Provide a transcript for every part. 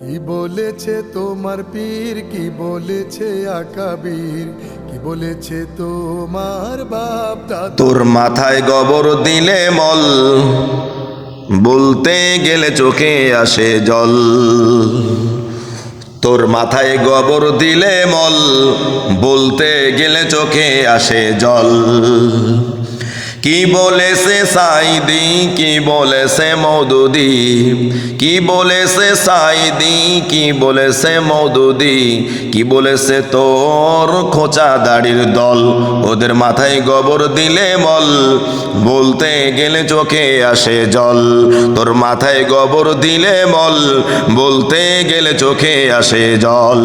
কি বলেছে তোমার পীর? কি বলেছে আকাবীর কি বলেছে তোমার বাপ তোর মাথায় গবর দিলে মল, বলতে গেলে চোখে আসে জল। তোর মাথায় গবর দিলে মল, বলতে গেলে চোখে আসে জল। কি বলেছে সাইদি কি বলেছে মৌদুদি কি বলেছে সাইদি কি বলেছে মৌদুদি কি বলেছে তোর খোঁচা দাড়ির দল? ওদের মাথায় গোবর দিলে মল বলতে গেলে চোখে আসে জল। তোর মাথায় গোবর দিলে মল বলতে গেলে চোখে আসে জল।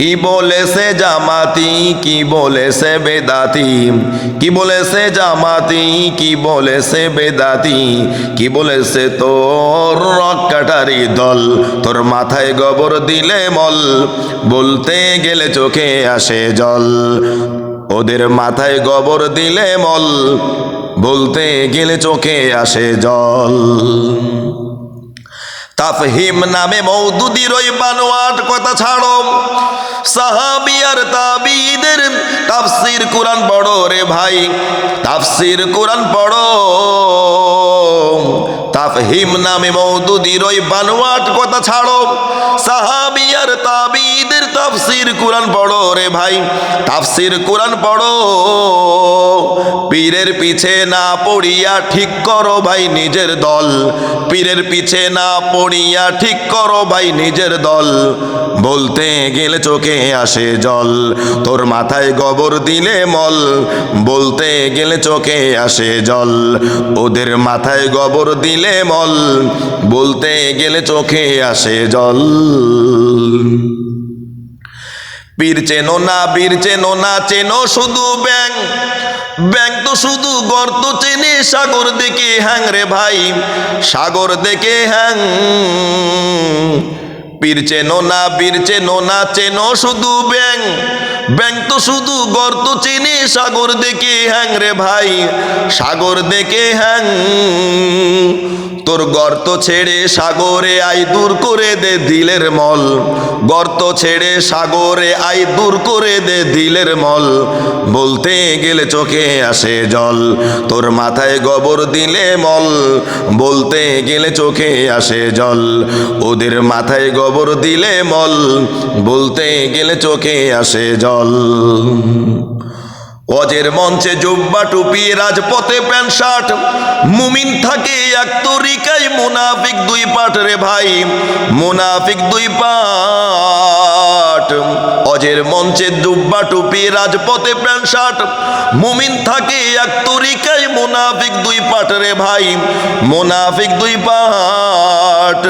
কি বলেছে জামাতি, কি বলেছে বেদাতি? কি বলেছে জামাতি, কি বলেছে বেদাতি? কি বলেছে তোর রক্কাটারি দল? তোর মাথায় গোবর দিলে মল, বলতে গেলে চোখে আসে জল। ওদের মাথায় গোবর দিলে মল, বলতে গেলে চোখে আসে জল। তাফহিম নামে মৌদুদির ওই বানোয়াট, কথা ছাড়ো। সাহাবি আর তাবিদের তাফসির কোরআন পড়ো রে ভাই, তাফসির কোরআন পড়ো। তাফহিম নামে মৌদুদির ওই বানোয়াট, কথা ছাড়ো। তাফসির কোরআন পড়ো রে ভাই, তাফসির কোরআন পড়ো। পীরের পিছে না পড়িয়া ঠিক করো ভাই নিজের দল। পীরের পিছে না পড়িয়া ঠিক করো ভাই নিজের দল। বলতে গেলে চোখে আসে জল, তোর মাথায় গোবর দিলে মল। বলতে গেলে চোখে আসে জল, ওদের মাথায় গোবর দিলে মল। বলতে গেলে চোখে আসে জল। পীর চেনো না, বীর চেনো না, চেনো শুধু ব্যাং। ব্যাং তো শুধু গর্ত, চেনে সাগর দেখে হ্যাং রে ভাই। সাগর দেখে হ্যাং। পীর চেনো না, বীর চেনো না, চেনো শুধু ব্যাং। ব্যাং তো শুধু গর্ত, চেনে সাগর দেখে হ্যাং রে ভাই। সাগর দেখে হ্যাং। তোর গর্ত ছেড়ে সাগরে আই দূর করে দে দিলের মল। গর্ত ছেড়ে সাগরে আই দূর করে দে দিলের মল। বলতে গেলে চোখে আসে জল, তোর মাথায় গবর দিলে মল। বলতে গেলে চোখে আসে জল, ওদের মাথায় গবর দিলে মল। বলতে গেলে চোখে আসে জল। অজের মঞ্চে জুব্বা টুপি রাজপথে প্যান্ট শার্ট। মুমিন থাকে এক তরিকায়, মুনাফিক দুই পাট রে ভাই, মুনাফিক দুই পাট। অজের মঞ্চে জুব্বা টুপি, রাজপথে প্যান্ট শার্ট। মুমিন থাকে এক তরিকায়, মুনাফিক দুই পাট রে ভাই। মুনাফিক দুই পাট।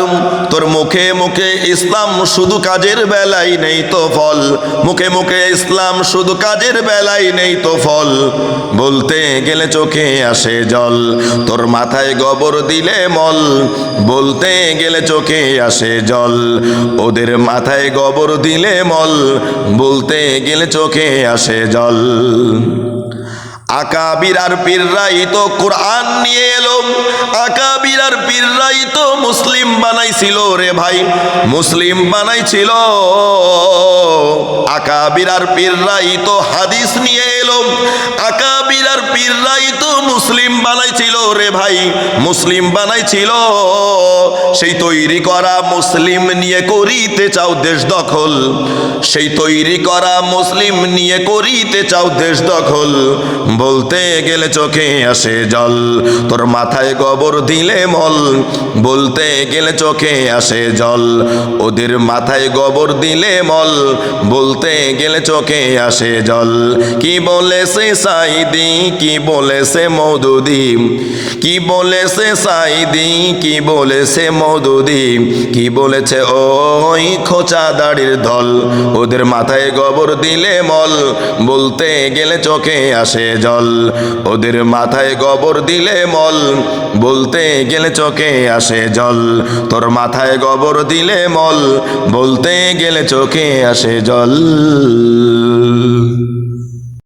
তোর মুখে মুখে ইসলাম শুধু কাজের বেলায় নেই তো ফল। মুখে মুখে ইসলাম শুধু কাজের বেলায় নেই তো ফল। বলতে গেলে চোখে আসে জল। তোর মাথায় গবর দিলে মল। বলতে গেলে চোখে আসে জল। ওদের মাথায় গবর দিলে মল। বলতে গেলে চোখে আসে জল। আকাবির পীররাই তো কোরআন নিয়ে এলো আকাবির আর পীররাই তো মুসলিম বানাইছিল রে ভাই। মুসলিম বানাইছিল। আকাবির আর পীররাই তো হাদিস নিয়ে এলো আকাবির আর পীররাই তো মুসলিম বানাইছিল রে ভাই, মুসলিম বানাইছিল। সেই তৈরি করা মুসলিম নিয়ে করিতে চাও দেশ দখল। সেই তৈরি করা মুসলিম নিয়ে করিতে চাও দেশ দখল। বলতে গেলে চোখে আসে জল, তোর মাথায় গবর দিলে মল। বলতে গেলে চোখে আসে জল, ওদের মাথায় গবর দিলে মল। বলতে গেলে চোখে আসে জল, কি বলেছে সাইদি কি বলেছে মৌদুদি? কি বলেছে সাইদি কি বলেছে মৌদুদি? কি বলেছে ওই খোঁচা দাড়ির দল ওদের মাথায় গোবর দিলে মল, বলতে গেলে চোখে আসে জল। ওদের মাথায় গোবর দিলে মল, বলতে গেলে চোখে আসে জল। তোর মাথায় গোবর দিলে মল, বলতে গেলে চোখে আসে জল।